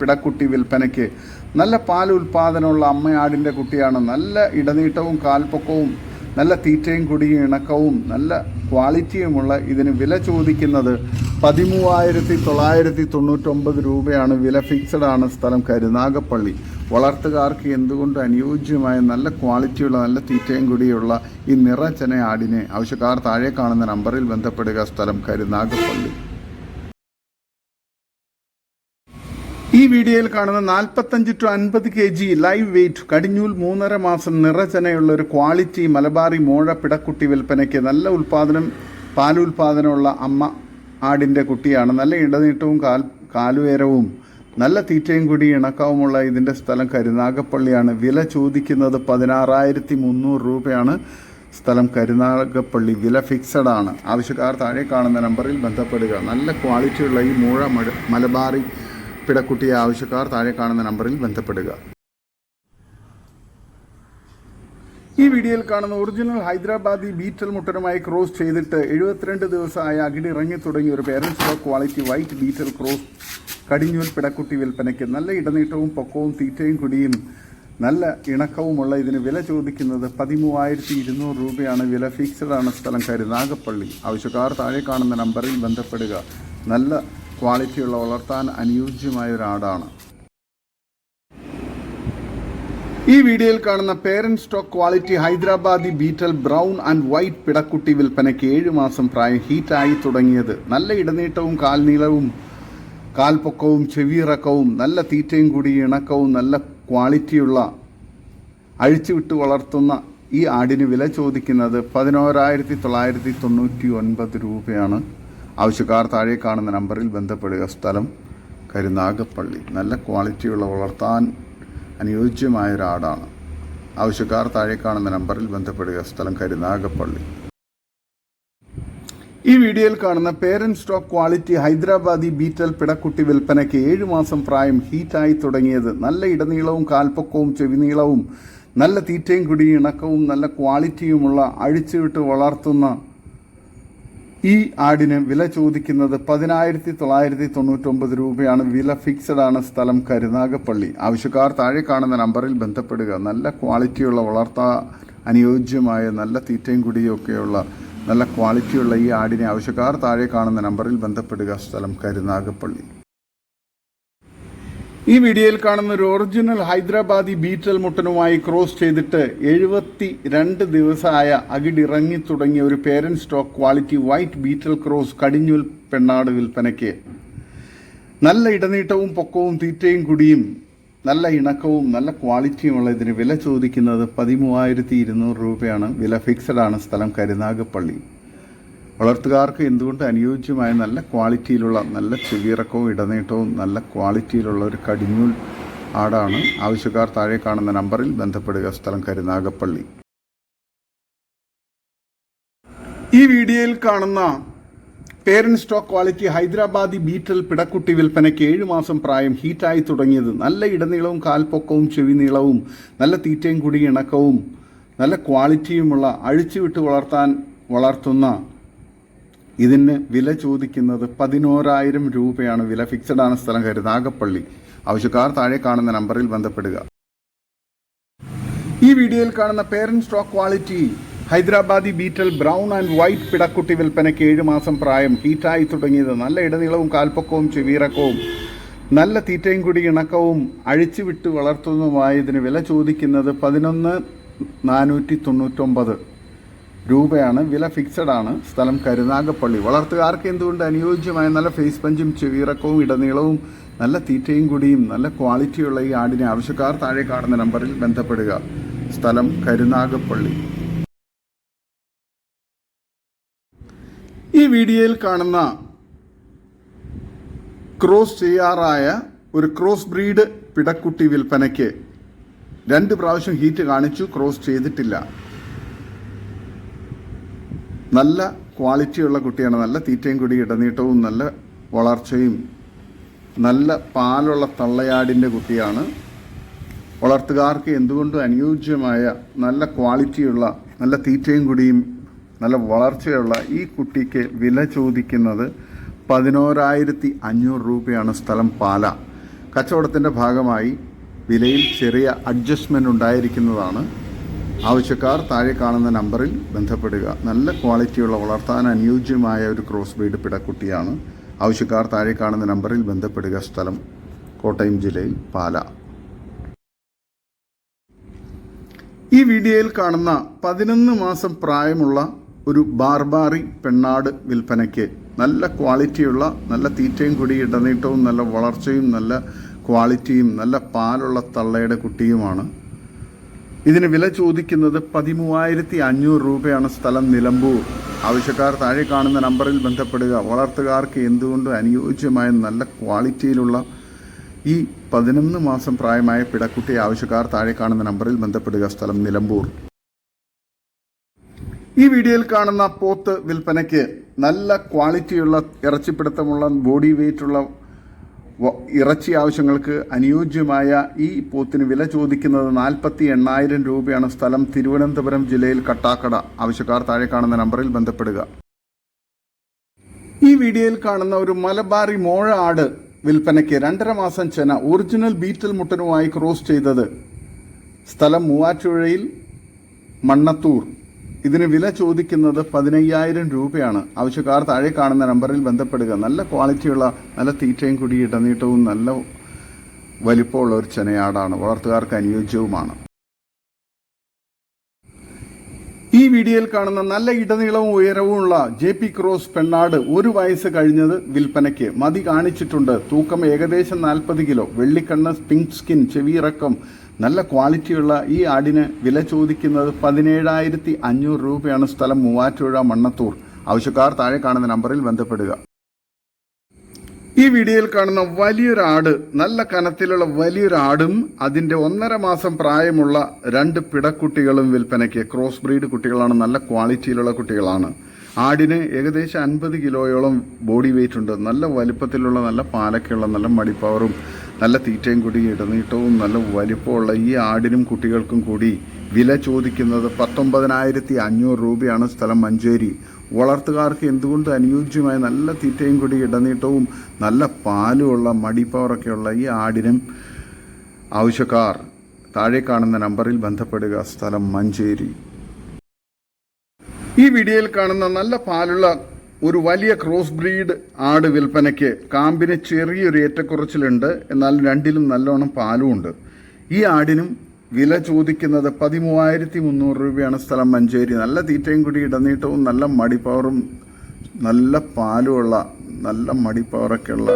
പിടക്കുട്ടി വിൽപ്പനയ്ക്ക്. നല്ല പാൽ ഉൽപാദനമുള്ള അമ്മയാടിന്റെ കുട്ടിയാണ്. നല്ല ഇടനീട്ടവും കാൽപ്പൊക്കവും നല്ല തീറ്റയും കുടിയും ഇണക്കവും നല്ല ക്വാളിറ്റിയുമുള്ള ഇതിന് വില ചോദിക്കുന്നത് പതിമൂവായിരത്തി തൊള്ളായിരത്തി തൊണ്ണൂറ്റൊമ്പത് രൂപയാണ്. വില ഫിക്സഡ് ആണ് സ്ഥലം കരുനാഗപ്പള്ളി. വളർത്തുകാർക്ക് എന്തുകൊണ്ട് അനുയോജ്യമായ നല്ല ക്വാളിറ്റിയുള്ള നല്ല തീറ്റയും കൂടിയുള്ള ഈ നിറച്ചന ആടിനെ ആവശ്യക്കാർ താഴെ കാണുന്ന നമ്പറിൽ ബന്ധപ്പെടുക. സ്ഥലം കരുനാഗപ്പള്ളി. വീഡിയോയിൽ കാണുന്ന നാൽപ്പത്തഞ്ച് ടു അൻപത് കെ ജി ലൈവ് വെയിറ്റ് കടിഞ്ഞൂൽ മൂന്നര മാസം നിറചനയുള്ള ഒരു ക്വാളിറ്റി മലബാറി മോഴ പിടക്കുട്ടി വിൽപ്പനയ്ക്ക് നല്ല ഉൽപാദനം പാലുൽപാദനമുള്ള അമ്മ ആടിന്റെ കുട്ടിയാണ്. നല്ല ഇടനീട്ടവും കാൽ കാലുയരവും നല്ല തീറ്റയും കൂടി ഇണക്കവുമുള്ള ഇതിന്റെ സ്ഥലം കരുനാഗപ്പള്ളിയാണ്. വില ചോദിക്കുന്നത് പതിനാറായിരത്തി മുന്നൂറ് രൂപയാണ്. സ്ഥലം കരുനാഗപ്പള്ളി. വില ഫിക്സഡ് ആണ്. ആവശ്യക്കാർ താഴെ കാണുന്ന നമ്പറിൽ ബന്ധപ്പെടുക. നല്ല ക്വാളിറ്റിയുള്ള ഈ മഴ- മലബാറി പിടക്കുട്ടിയെ ആവശ്യക്കാർ താഴെ കാണുന്ന നമ്പറിൽ ബന്ധപ്പെടുക. ഈ വീഡിയോയിൽ കാണുന്ന ഒറിജിനൽ ഹൈദരാബാദി ബീറ്റൽ മുട്ടനുമായി ക്രോസ് ചെയ്തിട്ട് എഴുപത്തിരണ്ട് ദിവസമായ അകിടി ഇറങ്ങി തുടങ്ങിയ ഒരു parents stock quality white Beetal cross കടിഞ്ഞൂൽ പിടക്കുട്ടി വിൽപ്പനയ്ക്ക് നല്ല ഇടനീട്ടവും പൊക്കവും തീറ്റയും കുടിയും നല്ല ഇണക്കവുമുള്ള ഇതിന് വില ചോദിക്കുന്നത് പതിമൂവായിരത്തി ഇരുന്നൂറ് രൂപയാണ്. വില ഫിക്സഡ് ആണ് സ്ഥലം കരുനാഗപ്പള്ളി. ആവശ്യക്കാർ താഴെ കാണുന്ന നമ്പറിൽ ബന്ധപ്പെടുക. നല്ല ക്വാളിറ്റിയുള്ള വളർത്താൻ അനുയോജ്യമായ ഒരു ആടാണ് ഈ വീഡിയോയിൽ കാണുന്ന parent stock quality Hyderabadi Beetal brown and white പിടക്കുട്ടി വിൽപ്പനയ്ക്ക് ഏഴ് മാസം പ്രായം ഹീറ്റായി തുടങ്ങിയത്. നല്ല ഇടനീട്ടവും കാൽനീളവും കാൽപ്പൊക്കവും ചെവിയിറക്കവും നല്ല തീറ്റയും കൂടി ഇണക്കവും നല്ല ക്വാളിറ്റിയുള്ള അഴിച്ചുവിട്ട് വളർത്തുന്ന ഈ ആടിന് വില ചോദിക്കുന്നത് പതിനോരായിരത്തി തൊള്ളായിരത്തി തൊണ്ണൂറ്റി ഒൻപത് രൂപയാണ്. ആവശ്യക്കാർ താഴെ കാണുന്ന നമ്പറിൽ ബന്ധപ്പെടുക. സ്ഥലം കരുനാഗപ്പള്ളി. നല്ല ക്വാളിറ്റിയുള്ള വളർത്താൻ അനുയോജ്യമായ ഒരു ആടാണ്. ആവശ്യക്കാർ താഴെ കാണുന്ന നമ്പറിൽ ബന്ധപ്പെടുക. സ്ഥലം കരുനാഗപ്പള്ളി. ഈ വീഡിയോയിൽ കാണുന്ന parent stock quality Hyderabadi Beetal പിടക്കുട്ടി വിൽപ്പനയ്ക്ക് ഏഴു മാസം പ്രായം ഹീറ്റായി തുടങ്ങിയത്. നല്ല ഇടനീളവും കാൽപ്പൊക്കവും ചെവിനീളവും നല്ല തീറ്റയും കുടിയും ഇണക്കവും നല്ല ക്വാളിറ്റിയുമുള്ള അഴിച്ചുവിട്ട് വളർത്തുന്ന ഈ ആടിന് വില ചോദിക്കുന്നത് പതിനായിരത്തി തൊള്ളായിരത്തി തൊണ്ണൂറ്റൊമ്പത് രൂപയാണ്. വില ഫിക്സഡ് ആണ് സ്ഥലം കരുനാഗപ്പള്ളി. ആവശ്യക്കാർ താഴെ കാണുന്ന നമ്പറിൽ ബന്ധപ്പെടുക. നല്ല ക്വാളിറ്റിയുള്ള വളർത്താൻ അനുയോജ്യമായ നല്ല തീറ്റയും കുടിയും ഒക്കെയുള്ള നല്ല ക്വാളിറ്റിയുള്ള ഈ ആടിനെ ആവശ്യക്കാർ താഴെ കാണുന്ന നമ്പറിൽ ബന്ധപ്പെടുക. സ്ഥലം കരുനാഗപ്പള്ളി. ഈ വീഡിയോയിൽ കാണുന്ന ഒരു ഒറിജിനൽ ഹൈദരാബാദി ബീറ്റൽ മുട്ടനുമായി ക്രോസ് ചെയ്തിട്ട് എഴുപത്തി രണ്ട് ദിവസമായ അകിടിറങ്ങി തുടങ്ങിയ ഒരു parent stock quality white Beetal cross കടിഞ്ഞൂൽ പെണ്ണാട് വിൽപ്പനയ്ക്ക്. നല്ല ഇടനീട്ടവും പൊക്കവും തീറ്റയും കുടിയും നല്ല ഇണക്കവും നല്ല ക്വാളിറ്റിയുമുള്ള ഇതിന് വില ചോദിക്കുന്നത് പതിമൂവായിരത്തി ഇരുന്നൂറ് രൂപയാണ്. വില ഫിക്സഡ് ആണ്. സ്ഥലം കരുനാഗപ്പള്ളി. വളർത്തുകാർക്ക് എന്തുകൊണ്ട് അനുയോജ്യമായ നല്ല ക്വാളിറ്റിയിലുള്ള നല്ല ചെവിയിറക്കവും ഇടനീട്ടവും നല്ല ക്വാളിറ്റിയിലുള്ള ഒരു കടിഞ്ഞൂൽ ആടാണ് ആവശ്യക്കാർ താഴെ കാണുന്ന നമ്പറിൽ ബന്ധപ്പെടുക. സ്ഥലം കരുനാഗപ്പള്ളി. ഈ വീഡിയോയിൽ കാണുന്ന parent stock quality Hyderabadi Beetal പിടക്കുട്ടി വിൽപ്പനയ്ക്ക് ഏഴ് മാസം പ്രായം ഹീറ്റായി തുടങ്ങിയത്. നല്ല ഇടനീളവും കാൽപ്പൊക്കവും ചെവി നീളവും നല്ല തീറ്റയും കുടി ഇണക്കവും നല്ല ക്വാളിറ്റിയുമുള്ള അഴിച്ചുവിട്ട് വളർത്താൻ വളർത്തുന്ന ഇതിന് വില ചോദിക്കുന്നത് പതിനോരായിരം രൂപയാണ്. വില ഫിക്സഡ് ആണ് സ്ഥലം കരുനാഗപ്പള്ളി ആവശ്യക്കാർ താഴെ കാണുന്ന നമ്പറിൽ ബന്ധപ്പെടുക. ഈ വീഡിയോയിൽ കാണുന്ന parent stock quality Hyderabadi Beetal brown and white പിടക്കുട്ടി വിൽപ്പനയ്ക്ക് ഏഴ് മാസം പ്രായം ഹീറ്റായി തുടങ്ങിയത്. നല്ല ഇടനീളവും കാൽപ്പൊക്കവും ചെവിയിറക്കവും നല്ല തീറ്റയും കൂടി ഇണക്കവും അഴിച്ചുവിട്ട് വളർത്തുന്നതുമായ ഇതിന് വില ചോദിക്കുന്നത് പതിനൊന്ന് നാനൂറ്റി തൊണ്ണൂറ്റൊമ്പത്. രൂപയാണ് വില ഫിക്സഡ് ആണ്. സ്ഥലം കരുനാഗപ്പള്ളി. വളർത്തുകാർക്ക് എന്തുകൊണ്ട് അനുയോജ്യമായ നല്ല ഫേസ് പഞ്ചും ചെവിയിറക്കവും ഇടനീളവും നല്ല തീറ്റയും കൂടിയും നല്ല ക്വാളിറ്റിയുള്ള ഈ ആടിനെ ആവശ്യക്കാർ താഴെ കാണുന്ന നമ്പറിൽ ബന്ധപ്പെടുക. സ്ഥലം കരുനാഗപ്പള്ളി. ഈ വീഡിയോയിൽ കാണുന്ന ക്രോസ് ചെയ്യാറായ ഒരു ക്രോസ് ബ്രീഡ് പിടക്കുട്ടി വിൽപ്പനയ്ക്ക് രണ്ട് പ്രാവശ്യം ഹീറ്റ് കാണിച്ചു ക്രോസ് ചെയ്തിട്ടില്ല. നല്ല ക്വാളിറ്റിയുള്ള കുട്ടിയാണ്. നല്ല തീറ്റയും കുടി ഇടനീട്ടവും നല്ല വളർച്ചയും നല്ല പാലുള്ള തള്ളയാടിന്റെ കുട്ടിയാണ്. വളർത്തുകാർക്ക് എന്തുകൊണ്ടും അനുയോജ്യമായ നല്ല ക്വാളിറ്റിയുള്ള നല്ല തീറ്റയും കുടിയും നല്ല വളർച്ചയുള്ള ഈ കുട്ടിക്ക് വില ചോദിക്കുന്നത് പതിനോരായിരത്തി അഞ്ഞൂറ് രൂപയാണ് സ്ഥലം പാല. കച്ചവടത്തിന്റെ ഭാഗമായി വിലയിൽ ചെറിയ അഡ്ജസ്റ്റ്മെന്റ് ഉണ്ടായിരിക്കുന്നതാണ്. ആവശ്യക്കാർ താഴെ കാണുന്ന നമ്പറിൽ ബന്ധപ്പെടുക. നല്ല ക്വാളിറ്റിയുള്ള വളർത്താൻ അനുയോജ്യമായ ഒരു ക്രോസ് ബ്രീഡ് പിടക്കുട്ടിയാണ് ആവശ്യക്കാർ താഴെ കാണുന്ന നമ്പറിൽ ബന്ധപ്പെടുക സ്ഥലം കോട്ടയം ജില്ലയിൽ പാല. ഈ വീഡിയോയിൽ കാണുന്ന പതിനൊന്ന് മാസം പ്രായമുള്ള ഒരു ബാർബാറി പെണ്ണാട് വിൽപ്പനയ്ക്ക് നല്ല ക്വാളിറ്റിയുള്ള നല്ല തീറ്റയും കൂടി ഇടനീട്ടവും നല്ല വളർച്ചയും നല്ല ക്വാളിറ്റിയും നല്ല പാലുള്ള തള്ളയുടെ കുട്ടിയുമാണ് ഇതിന് വില ചോദിക്കുന്നത് പതിമൂവായിരത്തി അഞ്ഞൂറ് രൂപയാണ് സ്ഥലം നിലമ്പൂർ. ആവശ്യക്കാർ താഴെ കാണുന്ന നമ്പറിൽ ബന്ധപ്പെടുക. വളർത്തുകാർക്ക് എന്തുകൊണ്ടും അനുയോജ്യമായ നല്ല ക്വാളിറ്റിയിലുള്ള ഈ പതിനൊന്ന് മാസം പ്രായമായ പിടക്കുട്ടി ആവശ്യക്കാർ താഴെ കാണുന്ന നമ്പറിൽ ബന്ധപ്പെടുക. സ്ഥലം നിലമ്പൂർ. ഈ വീഡിയോയിൽ കാണുന്ന പോത്ത് വിൽപ്പനയ്ക്ക് നല്ല ക്വാളിറ്റിയുള്ള ഇറച്ചിപ്പിടുത്തമുള്ള ബോഡി വെയിറ്റുള്ള ഇറച്ചി ആവശ്യങ്ങൾക്ക് അനുയോജ്യമായ ഈ പോത്തിന് വില ചോദിക്കുന്നത് നാൽപ്പത്തി എണ്ണായിരം രൂപയാണ്. സ്ഥലം തിരുവനന്തപുരം ജില്ലയിൽ കട്ടാക്കട. ആവശ്യക്കാർ താഴെ കാണുന്ന നമ്പറിൽ ബന്ധപ്പെടുക. ഈ വീഡിയോയിൽ കാണുന്ന ഒരു മലബാറി മോഴ ആട് വിൽപ്പനയ്ക്ക് രണ്ടര മാസം ചെന ഒറിജിനൽ ബീറ്റൽ മുട്ടനുമായി ക്രോസ് ചെയ്തത്. സ്ഥലം മൂവാറ്റുപുഴയിൽ മണ്ണത്തൂർ. ഇതിന് വില ചോദിക്കുന്നത് പതിനയ്യായിരം രൂപയാണ്. ആവശ്യക്കാർ താഴെ കാണുന്ന നമ്പറിൽ ബന്ധപ്പെടുക. നല്ല ക്വാളിറ്റിയുള്ള നല്ല തീറ്റയും കുടി ഇടനീട്ടവും നല്ല വലിപ്പമുള്ള ഒരു ചെനയാടാണ്. വളർത്തുകാർക്ക് അനുയോജ്യവുമാണ്. ഈ വീഡിയോയിൽ കാണുന്ന നല്ല ഇടനീളവും ഉയരവുമുള്ള ജെ പി ക്രോസ് പെണ്ണാട് ഒരു വയസ്സ് കഴിഞ്ഞത് വിൽപ്പനയ്ക്ക്. മതി കാണിച്ചിട്ടുണ്ട്. തൂക്കം ഏകദേശം നാൽപ്പത് കിലോ. വെള്ളിക്കണ്ണ് പിങ്ക് സ്കിൻ ചെവിയിറക്കം നല്ല ക്വാളിറ്റിയുള്ള ഈ ആടിന് വില ചോദിക്കുന്നത് പതിനേഴായിരത്തി അഞ്ഞൂറ് രൂപയാണ് സ്ഥലം മൂവാറ്റുപുഴ മണ്ണത്തൂർ. ആവശ്യക്കാർ താഴെ കാണുന്ന നമ്പറിൽ ബന്ധപ്പെടുക. ഈ വീഡിയോയിൽ കാണുന്ന വലിയൊരു ആട് നല്ല കനത്തിലുള്ള വലിയൊരു ആടും അതിന്റെ ഒന്നര മാസം പ്രായമുള്ള രണ്ട് പിടക്കുട്ടികളും വിൽപ്പനയ്ക്ക്. ക്രോസ് ബ്രീഡ് കുട്ടികളാണ് നല്ല ക്വാളിറ്റിയിലുള്ള കുട്ടികളാണ്. ആടിന് ഏകദേശം അൻപത് കിലോയോളം ബോഡി വെയിറ്റ് ഉണ്ട്. നല്ല വലിപ്പത്തിലുള്ള നല്ല പാലക്കുള്ള നല്ല മടിപ്പവറും നല്ല തീറ്റയും കൂടി ഇടനീട്ടവും നല്ല വലിപ്പമുള്ള ഈ ആടിനും കുട്ടികൾക്കും കൂടി വില ചോദിക്കുന്നത് പത്തൊമ്പതിനായിരത്തി അഞ്ഞൂറ് രൂപയാണ് സ്ഥലം മഞ്ചേരി. വളർത്തുകാർക്ക് എന്തുകൊണ്ട് അനുയോജ്യമായ നല്ല തീറ്റയും കൂടി ഇടനീട്ടവും നല്ല പാലുമുള്ള മടിപ്പവറൊക്കെയുള്ള ഈ ആടിനും ആവശ്യക്കാർ താഴെ കാണുന്ന നമ്പറിൽ ബന്ധപ്പെടുക. സ്ഥലം മഞ്ചേരി. ഈ വീഡിയോയിൽ കാണുന്ന നല്ല പാലുള്ള ഒരു വലിയ ക്രോസ് ബ്രീഡ് ആട് വിൽപ്പനയ്ക്ക് കാമ്പിന് ചെറിയൊരു ഏറ്റക്കുറച്ചിലുണ്ട്. എന്നാൽ രണ്ടിലും നല്ലോണം പാലുമുണ്ട്. ഈ ആടിനും വില ചോദിക്കുന്നത് പതിമൂവായിരത്തി മുന്നൂറ് രൂപയാണ് സ്ഥലം മഞ്ചേരി. നല്ല തീറ്റയും കൂടി ഇടനീട്ടവും നല്ല മടിപ്പവറും നല്ല പാലുമുള്ള നല്ല മടിപ്പവറൊക്കെ ഉള്ള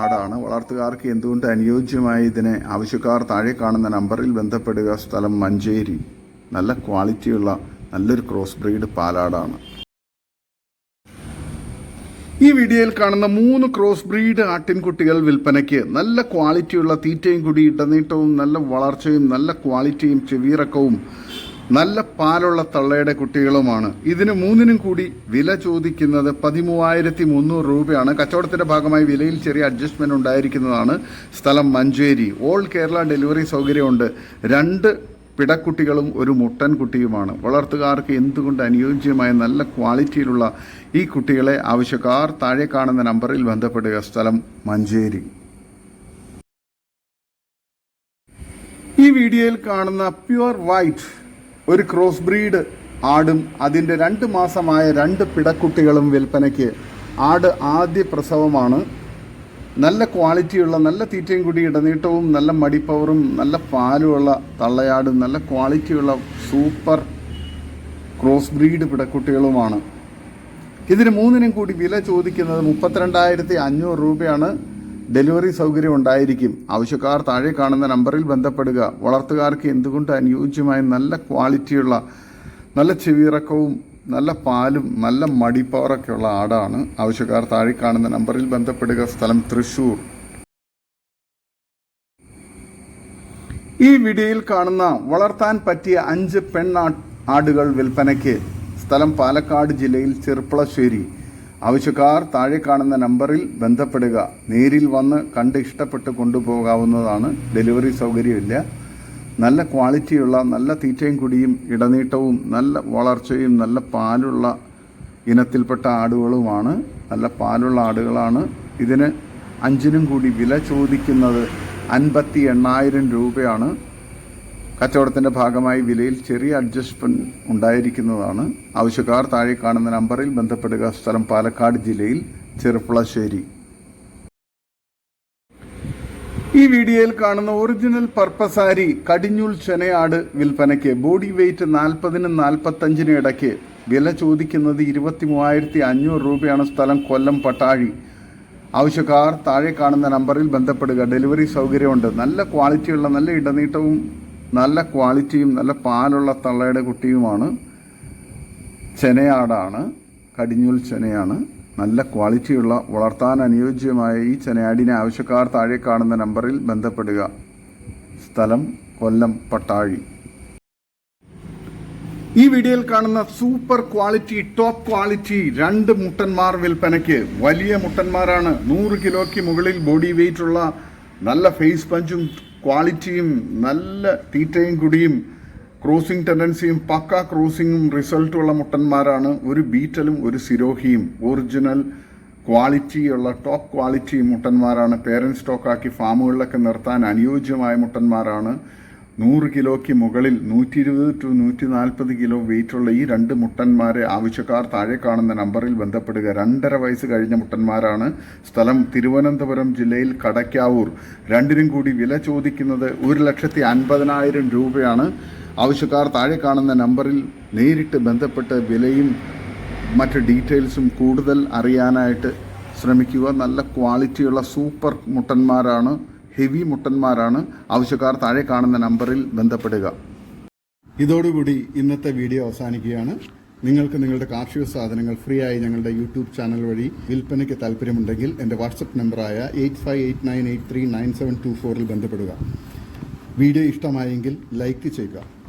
ആടാണ്. വളർത്തുകാർക്ക് എന്തുകൊണ്ട് അനുയോജ്യമായി ഇതിനെ? ആവശ്യക്കാർ താഴെ കാണുന്ന നമ്പറിൽ ബന്ധപ്പെടുക. സ്ഥലം മഞ്ചേരി. നല്ല ക്വാളിറ്റിയുള്ള നല്ലൊരു ക്രോസ് ബ്രീഡ് പാലാടാണ്. ഈ വീഡിയോയിൽ കാണുന്ന മൂന്ന് ക്രോസ് ബ്രീഡ് ആട്ടിൻകുട്ടികൾ വിൽപ്പനയ്ക്ക് നല്ല ക്വാളിറ്റിയുള്ള തീറ്റയും കൂടി ഇടനീട്ടവും നല്ല വളർച്ചയും നല്ല ക്വാളിറ്റിയും ചെവിയിറക്കവും നല്ല പാലുള്ള തള്ളയുടെ കുട്ടികളുമാണ്. ഇതിന് മൂന്നിനും കൂടി വില ചോദിക്കുന്നത് പതിമൂവായിരത്തി മുന്നൂറ് രൂപയാണ്. കച്ചവടത്തിന്റെ ഭാഗമായി വിലയിൽ ചെറിയ അഡ്ജസ്റ്റ്മെന്റ് ഉണ്ടായിരിക്കുന്നതാണ് സ്ഥലം മഞ്ചേരി. ഓൾ കേരള ഡെലിവറി സൗകര്യമുണ്ട്. രണ്ട് പിടക്കുട്ടികളും ഒരു മുട്ടൻ കുട്ടിയുമാണ് വളർത്തുകാർക്ക് എന്തുകൊണ്ട് അനുയോജ്യമായ നല്ല ക്വാളിറ്റിയിലുള്ള ഈ കുട്ടികളെ ആവശ്യക്കാർ താഴെ കാണുന്ന നമ്പറിൽ ബന്ധപ്പെടുക? സ്ഥലം മഞ്ചേരി. ഈ വീഡിയോയിൽ കാണുന്ന പ്യുവർ വൈറ്റ് ഒരു ക്രോസ് ബ്രീഡ് ആടും അതിന്റെ രണ്ട് മാസമായ രണ്ട് പിടക്കുട്ടികളും വിൽപ്പനയ്ക്ക് ആട് ആദ്യ പ്രസവമാണ്. നല്ല ക്വാളിറ്റിയുള്ള നല്ല തീറ്റയും കൂടി ഇടനീട്ടവും നല്ല മടിപ്പവറും നല്ല പാലുമുള്ള തള്ളയാടും നല്ല ക്വാളിറ്റിയുള്ള സൂപ്പർ ക്രോസ് ബ്രീഡ് പിടക്കുട്ടികളുമാണ്. ഇതിന് മൂന്നിനും കൂടി വില ചോദിക്കുന്നത് മുപ്പത്തിരണ്ടായിരത്തി അഞ്ഞൂറ് രൂപയാണ്. ഡെലിവറി സൗകര്യം ഉണ്ടായിരിക്കും. ആവശ്യക്കാർ താഴെ കാണുന്ന നമ്പറിൽ ബന്ധപ്പെടുക. വളർത്തുകാർക്ക് എന്തുകൊണ്ട് അനുയോജ്യമായ നല്ല ക്വാളിറ്റിയുള്ള നല്ല ചെവിയിറക്കവും നല്ല പാലും നല്ല മടിപ്പവറൊക്കെയുള്ള ആടാണ്. ആവശ്യക്കാർ താഴെ കാണുന്ന നമ്പറിൽ ബന്ധപ്പെടുക. സ്ഥലം തൃശൂർ ഈ വീഡിയോയിൽ കാണുന്ന വളർത്താൻ പറ്റിയ അഞ്ച് പെൺ ആടുകൾ വിൽപ്പനയ്ക്ക്. സ്ഥലം പാലക്കാട് ജില്ലയിൽ ചെർപ്പളശ്ശേരി. ആവശ്യക്കാർ താഴെ കാണുന്ന നമ്പറിൽ ബന്ധപ്പെടുക. നേരിൽ വന്ന് കണ്ട് ഇഷ്ടപ്പെട്ട് കൊണ്ടുപോകാവുന്നതാണ്. ഡെലിവറി സൗകര്യമില്ല. നല്ല ക്വാളിറ്റിയുള്ള നല്ല തീറ്റയും കുടിയും ഇടനീട്ടവും നല്ല വളർച്ചയും നല്ല പാലുള്ള ഇനത്തിൽപ്പെട്ട ആടുകളുമാണ്. നല്ല പാലുള്ള ആടുകളാണ്. ഇതിന് അഞ്ചിനും കൂടി വില ചോദിക്കുന്നത് അൻപത്തി എണ്ണായിരം രൂപയാണ്. കച്ചവടത്തിന്റെ ഭാഗമായി വിലയിൽ ചെറിയ അഡ്ജസ്റ്റ്മെന്റ് ഉണ്ടായിരിക്കുന്നതാണ്. ആവശ്യക്കാർ താഴെ കാണുന്ന നമ്പറിൽ ബന്ധപ്പെടുക. സ്ഥലം പാലക്കാട് ജില്ലയിൽ ചെറുപ്പളശ്ശേരി. ഈ വീഡിയോയിൽ കാണുന്ന ഒറിജിനൽ പർപ്പസാരി കടിഞ്ഞൂൽ ചെനയാട് വിൽപ്പനയ്ക്ക് ബോഡി വെയിറ്റ് നാൽപ്പതിനും നാൽപ്പത്തഞ്ചിനും ഇടയ്ക്ക് വില ചോദിക്കുന്നത് ഇരുപത്തി മൂവായിരത്തി അഞ്ഞൂറ് രൂപയാണ് സ്ഥലം കൊല്ലം പട്ടാഴി. ആവശ്യക്കാർ താഴെ കാണുന്ന നമ്പറിൽ ബന്ധപ്പെടുക. ഡെലിവറി സൗകര്യമുണ്ട്. നല്ല ക്വാളിറ്റിയുള്ള നല്ല ഇടനീട്ടവും നല്ല ക്വാളിറ്റിയും നല്ല പാലുള്ള തള്ളയുടെ കുട്ടിയുമാണ്. ചെനയാടാണ്. കടിഞ്ഞൂൽ ചെനയാണ്. നല്ല ക്വാളിറ്റിയുള്ള വളർത്താൻ അനുയോജ്യമായ ഈ ചെനയാടിനെ ആവശ്യക്കാർ താഴെ കാണുന്ന നമ്പറിൽ ബന്ധപ്പെടുക. സ്ഥലം കൊല്ലം പട്ടാഴി. ഈ വീഡിയോയിൽ കാണുന്ന സൂപ്പർ ക്വാളിറ്റി ടോപ്പ് ക്വാളിറ്റി രണ്ട് മുട്ടന്മാർ വിൽപ്പനയ്ക്ക്. വലിയ മുട്ടന്മാരാണ്. നൂറ് കിലോയ്ക്ക് മുകളിൽ ബോഡി വെയിറ്റ് ഉള്ള നല്ല ഫേസ് പഞ്ചും ക്വാളിറ്റിയും നല്ല തീറ്റയും കുടിയും ക്രോസിംഗ് ടെൻഡൻസിയും പക്ക ക്രൂസിംഗും റിസൾട്ടുള്ള മുട്ടന്മാരാണ്. ഒരു ബീറ്റലും ഒരു സിരോഹിയും. ഒറിജിനൽ ക്വാളിറ്റിയുള്ള ടോപ്പ് ക്വാളിറ്റി മുട്ടന്മാരാണ്. പേരന്റ് സ്റ്റോക്കാക്കി ഫാമുകളിലൊക്കെ നിർത്താൻ അനുയോജ്യമായ മുട്ടന്മാരാണ്. നൂറ് കിലോയ്ക്ക് മുകളിൽ നൂറ്റി ഇരുപത് ടു നൂറ്റി നാൽപ്പത് കിലോ വെയിറ്റുള്ള ഈ രണ്ട് മുട്ടന്മാരെ ആവശ്യക്കാർ താഴെ കാണുന്ന നമ്പറിൽ ബന്ധപ്പെടുക. രണ്ടര വയസ്സ് കഴിഞ്ഞ മുട്ടന്മാരാണ്. സ്ഥലം തിരുവനന്തപുരം ജില്ലയിൽ കടയ്ക്കാവൂർ രണ്ടിനും കൂടി വില ചോദിക്കുന്നത് ഒരു ലക്ഷത്തി അൻപതിനായിരം രൂപയാണ്. ആവശ്യക്കാർ താഴെ കാണുന്ന നമ്പറിൽ നേരിട്ട് ബന്ധപ്പെട്ട് വിലയും മറ്റ് ഡീറ്റെയിൽസും കൂടുതൽ അറിയാനായിട്ട് ശ്രമിക്കുക. നല്ല ക്വാളിറ്റിയുള്ള സൂപ്പർ മുട്ടന്മാരാണ് ഹെവി മുട്ടന്മാരാണ്. ആവശ്യക്കാർ താഴെ കാണുന്ന നമ്പറിൽ ബന്ധപ്പെടുക. ഇതോടുകൂടി ഇന്നത്തെ വീഡിയോ അവസാനിക്കുകയാണ്. നിങ്ങൾക്ക് നിങ്ങളുടെ കാർഷിക സാധനങ്ങൾ ഫ്രീ ആയി ഞങ്ങളുടെ യൂട്യൂബ് ചാനൽ വഴി വിൽപ്പനയ്ക്ക് താല്പര്യമുണ്ടെങ്കിൽ എന്റെ വാട്സപ്പ് നമ്പറായ eight five eight nine eight three nine seven two ഫോറിൽ ബന്ധപ്പെടുക. വീഡിയോ ഇഷ്ടമായെങ്കിൽ ലൈക്ക് ചെയ്യുക.